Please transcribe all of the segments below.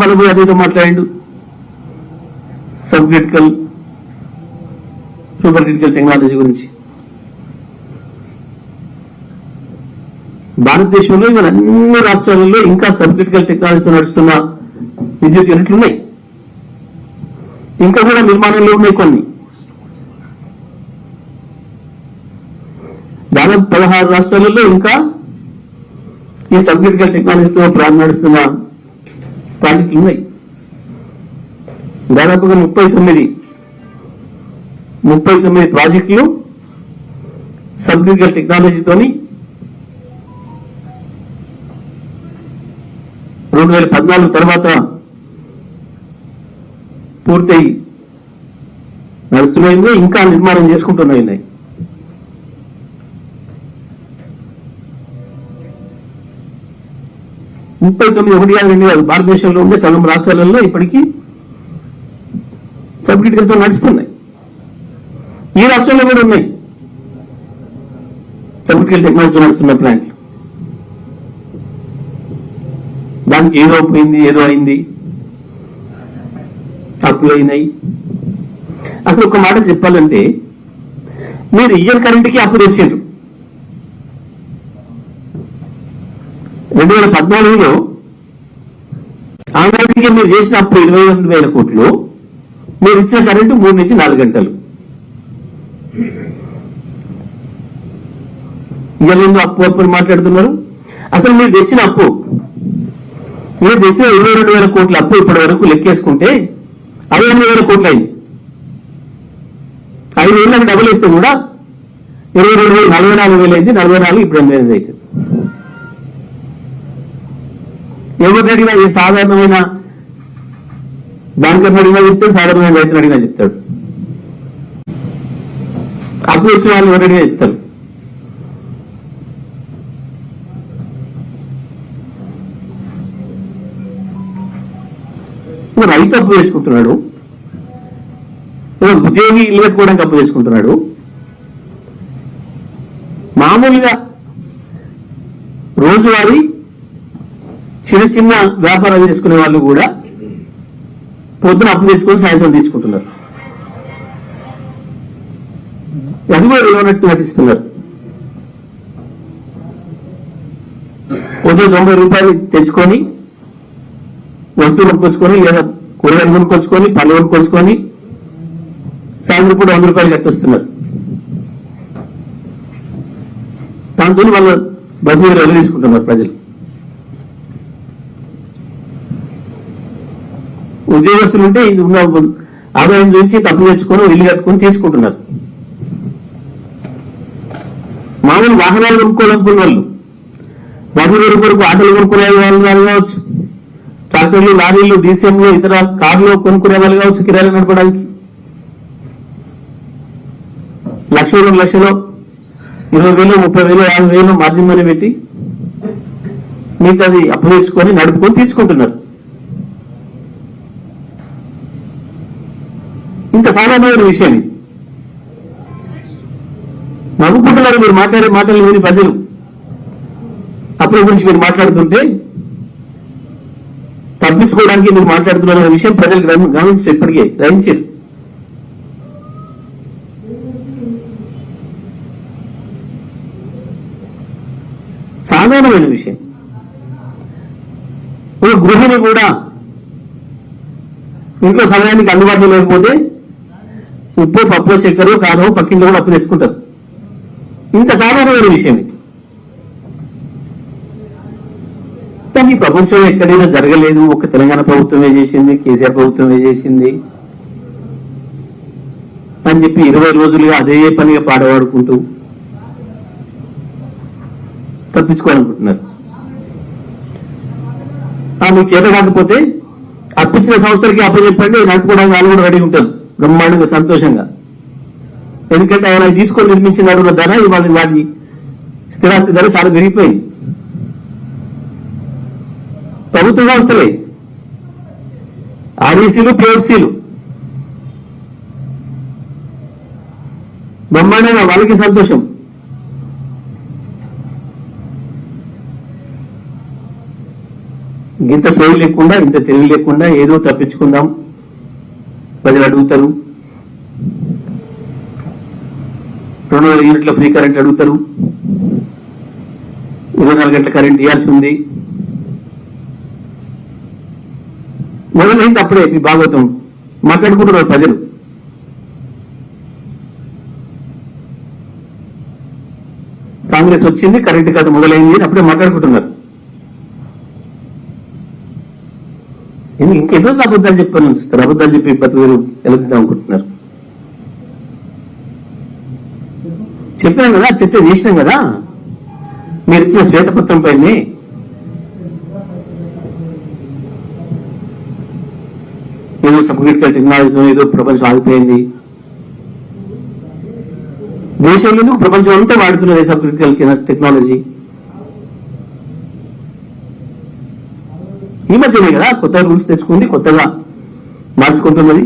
వాళ్ళు అదేదో మాట్లాడిండు. Sub critical super critical technology గురించి. భారతదేశంలో ఇవాళ అన్ని రాష్ట్రాలలో ఇంకా సబ్ క్రిటికల్ టెక్నాలజీతో నడుస్తున్న విద్యుత్ యూనిట్లు ఉన్నాయి. ఇంకా కూడా నిర్మాణంలో ఉన్నాయి కొన్ని. దాదాపు పదహారు రాష్ట్రాలలో ఇంకా ఈ సబ్ క్రిటికల్ టెక్నాలజీతో ప్రారంభ ప్రాజెక్టులు ఉన్నాయి. దాదాపుగా ముప్పై తొమ్మిది ముప్పై తొమ్మిది ప్రాజెక్టులు సబ్ టెక్నాలజీతోని రెండు వేల పద్నాలుగు తర్వాత పూర్తయి నడుస్తున్నాయి ఇంకా నిర్మాణం చేసుకుంటున్నాయి ముప్పై తొమ్మిది ఒకటి కాదు రెండు కాదు భారతదేశంలో ఉండే సగం రాష్ట్రాలలో ఇప్పటికీ సబ్ నడుస్తున్నాయి. ఈ రాష్ట్రంలో కూడా ఉన్నాయి. సబ్ టెక్నాలజీ నడుస్తున్న ప్లాంట్లు. దానికి ఏదో పోయింది ఏదో అయింది. అప్పులు అయినాయి. అసలు ఒక మాట చెప్పాలంటే మీరు ఇయర్ కరెంట్కి అప్పు తెచ్చారు రెండు వేల పద్నాలుగులో ఆనాటికి మీరు చేసిన అప్పు ఇరవై రెండు వేల కోట్లు మీరు ఇచ్చిన కరెంటు మూడు నుంచి నాలుగు గంటలు. ఇయ్యలేదు అప్పు అప్పు మాట్లాడుతున్నారు. అసలు మీరు తెచ్చిన అప్పు మీరు తెచ్చిన ఇరవై రెండు వేల కోట్ల అప్పు ఇప్పటి వరకు లెక్కేసుకుంటే అరవై ఎనిమిది వేల కోట్లు అయింది ఐదు వేలకు డబుల్ ఇస్తే కూడా ఇరవై రెండు వేలు నలభై నాలుగు వేలు అయింది నలభై నాలుగు ఇప్పుడు ఎనిమిది ఎనిమిది అవుతుంది. ఎవరిని అడిగినా ఏ సాధారణమైన బ్యాంకర్ని అడిగినా చెప్తాడు సాధారణమైన రైతుని అడిగినా చెప్తాడు. అప్పు వచ్చిన వాళ్ళు ఎవరు అడిగినా చెప్తారు రైతు అప్పు చేసుకుంటున్నాడు. ఉద్యోగి ఇల్లు కట్టుకోవడానికి అప్పు చేసుకుంటున్నాడు. మామూలుగా రోజువారీ చిన్న చిన్న వ్యాపారాలు చేసుకునే వాళ్ళు కూడా పొద్దున అప్పు తెచ్చుకొని సాయంత్రం తెచ్చుకుంటున్నారు అది కూడా ఇవ్వనట్టు నటిస్తున్నారు. పొద్దున తొంభై రూపాయలు తెచ్చుకొని వస్తువులు కొనుక్కొచ్చుకొని లేదా కూరగాయలు కొనుక్కొచ్చుకొని పళ్ళు కొనుక్కొచ్చుకొని సాయంత్రం పూట వంద రూపాయలు కట్టిస్తున్నారు. దాంతో వాళ్ళ బతుకులు వెళ్ళి తీసుకుంటున్నారు ప్రజలు. ఉద్యోగస్తులు ఉంటే ఉన్న ఆదాయం చూసి తప్పు తెచ్చుకొని ఇల్లు కట్టుకొని తీసుకుంటున్నారు. మామూలు వాహనాలు కొనుక్కోవాలనుకున్న వాళ్ళు బతుకుల కొరకు ఆటలు కొనుక్కునే వాళ్ళు వాళ్ళు కావచ్చు. ట్రాక్టర్లు లారీలు డీసీఎంలు ఇతర కార్లు కొనుక్కునే వాళ్ళు కావచ్చు కిరాయిలు నడపడానికి. లక్ష రెండు లక్షలు ఇరవై వేలు ముప్పై వేలు యాభై వేలు మార్జిన్ మనీ పెట్టి మిగతాది అప్పు తెచ్చుకొని నడుపుకొని తీసుకుంటున్నారు. ఇంత సాధారణమైన విషయం. ఇది నవ్వుకుంటున్నారు మీరు మాట్లాడే మాటలు విని ప్రజలు. అప్పుల గురించి మీరు మాట్లాడుతుంటే తప్పించుకోవడానికి మీరు మాట్లాడుతున్న విషయం ప్రజలు గమనించారు గమనించి ఇప్పటికే గ్రహించారు. సాధారణమైన విషయం. ఒక గృహిణి కూడా ఇంట్లో సమయానికి అందుబాటులో లేకపోతే ఉప్పు పప్పు చక్కెరు కారం పక్కింటి కూడా అప్పు తెచ్చుకుంటారు ఇంత సాధారణమైన విషయం ఇది. కానీ ఈ ఎక్కడైనా జరగలేదు. ఒక తెలంగాణ ప్రభుత్వమే చేసింది కేసీఆర్ ప్రభుత్వమే చేసింది. అని చెప్పి ఇరవై రోజులుగా అదే పనిగా పాడవాడుకుంటూ తప్పించుకోవాలనుకుంటున్నారు. ఆ మీకు చేత కాకపోతే అప్పించిన సంస్థలకి అప్పచెప్పండి నడుపుకోవడానికి వాళ్ళు కూడా రెడీ ఉంటారు. బ్రహ్మాండంగా సంతోషంగా. ఎందుకంటే ఆయన తీసుకొని నిర్మించిన అడుగుల ధర ఇవాళ వాటి స్థిరాస్తి ధర చాలా పెరిగిపోయింది. ప్రభుత్వ సంస్థలే ఆర్ఈసీలు పిఎఫ్సీలు బ్రహ్మాండంగా వాళ్ళకి సంతోషం. ఇంత సోయి లేకుండా ఇంత తెలివి లేకుండా ఏదో తప్పించుకుందాం. ప్రజలు అడుగుతారు. రెండు వేల యూనిట్ల ఫ్రీ కరెంట్ అడుగుతారు. ఇరవై నాలుగు గంటల కరెంట్ ఇవ్వాల్సి ఉంది. మొదలైంది అప్పుడే మీ భాగవతం. మాట్లాడుకుంటున్నారు ప్రజలు. కాంగ్రెస్ వచ్చింది కరెంట్ కథ మొదలైంది అని అప్పుడే మాట్లాడుకుంటున్నారు. మీకు ఇంకెన్ని రోజులు అబద్ధాలు చెప్పని ఉంచుతారు అబద్ధాలు చెప్పి బతుకు వెలుగుదాం అనుకుంటున్నారు? చెప్పాను కదా చర్చ చేసినాం కదా. మీరు ఇచ్చిన శ్వేతపత్రం పైన. ఏదో సబ్క్రిటికల్ టెక్నాలజీ ఏదో ప్రపంచం ఆగిపోయింది. దేశంలో ఎందుకు ప్రపంచం అంతా వాడుతున్నది సబ్క్రిటికల్ టెక్నాలజీ? ఈ మధ్యనే కదా కొత్త రూల్స్ తెచ్చుకుంది కొత్తగా మార్చుకుంటున్నది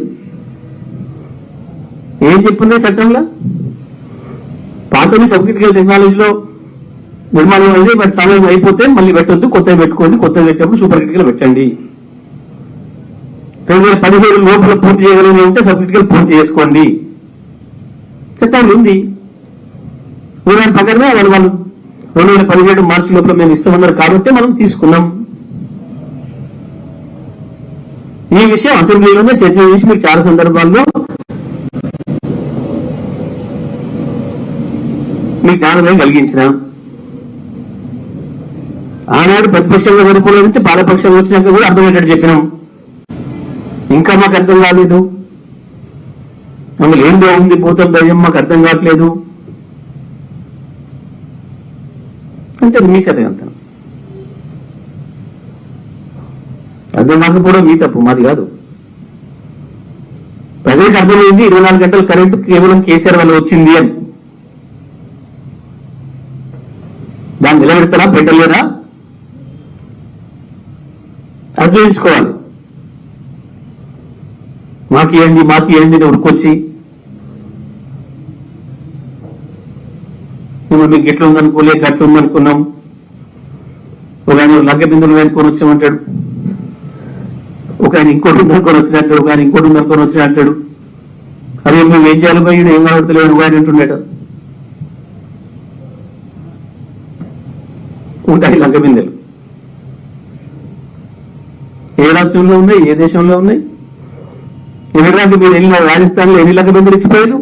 ఏం చెప్పింది చట్టంలో? పాతని సబ్క్రిటికల్ టెక్నాలజీలో నిర్మాణం అయింది బట్ సమయం అయిపోతే మళ్ళీ పెట్టొద్దు కొత్తవి పెట్టుకోండి కొత్తవి పెట్టేప్పుడు సూపర్ క్రిటికల్ పెట్టండి. రెండు వేల పదిహేడు లోపల పూర్తి చేయగలిగి ఉంటే సబ్క్రిటికల్ పూర్తి చేసుకోండి. చట్టంలో ఉంది. దాని ప్రకారమే వాళ్ళు వాళ్ళు రెండు వేల పదిహేడు మార్చి లోపల మేము ఇస్తామన్నారు కాబట్టి మనం తీసుకున్నాం. ఈ విషయం అసెంబ్లీలోనే చర్చ చేసి మీకు చాలా సందర్భాల్లో మీకు జ్ఞానోదయం కలిగించిన. ఆనాడు ప్రతిపక్షంగా సరిపోలేదంటే పాలపక్షంగా వచ్చినాక కూడా అర్థమయ్యేటట్టు చెప్పినాం. ఇంకా మాకు అర్థం కాలేదు. అందులో ఏందో ఉంది భూతం దయ్యం మాకు అర్థం కావట్లేదు. అంటే మీ మీ చదివంతాను అర్థం కాకపోవడం మీ తప్పు మాది కాదు. ప్రజలకు అర్థమైంది ఇరవై నాలుగు గంటల కరెంటు కేవలం కేసీఆర్ వల్ల వచ్చింది అని. దాన్ని నిలబెడతారా? పెట్టలేరా అర్థించుకోవాలి మాకు ఏంది మాకు ఏంది ఉరుకొచ్చి. మిమ్మల్ని మీకు ఎట్లా ఉందనుకోలే గట్ల ఉందనుకున్నాం ఒక ఆయన లగ్గ బిందులు అనుకొని వచ్చామంటాడు. ఒక ఆయన ఇంకోటి ఉందనుకొని వచ్చినట్టాడు ఒక ఆయన ఇంకోటి ఉందనుకొని వచ్చినట్టాడు అదే మేము ఏం చేయాలి పోయి ఏం కనబడతలేడు ఒక ఆయన ఉంటుండేట ఉంటాయి లంక బిందెలు. ఏ రాష్ట్రంలో ఉన్నాయి ఏ దేశంలో ఉన్నాయి? ఎవరికి మీరు వెళ్ళిన రాజస్థాన్లో ఎన్ని లంక బిందెలు ఇచ్చిపోయారు?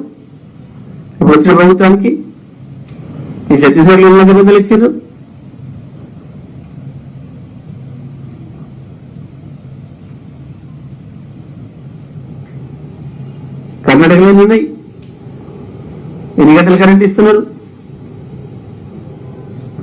ఇప్పుడు వచ్చిన ప్రభుత్వానికి ఈ ఛత్తీస్గఢ్లో ఎన్ని లంక బిందెలు ఇచ్చారు కర్ణాటకలో కరెంట్ ఇస్తున్నారు.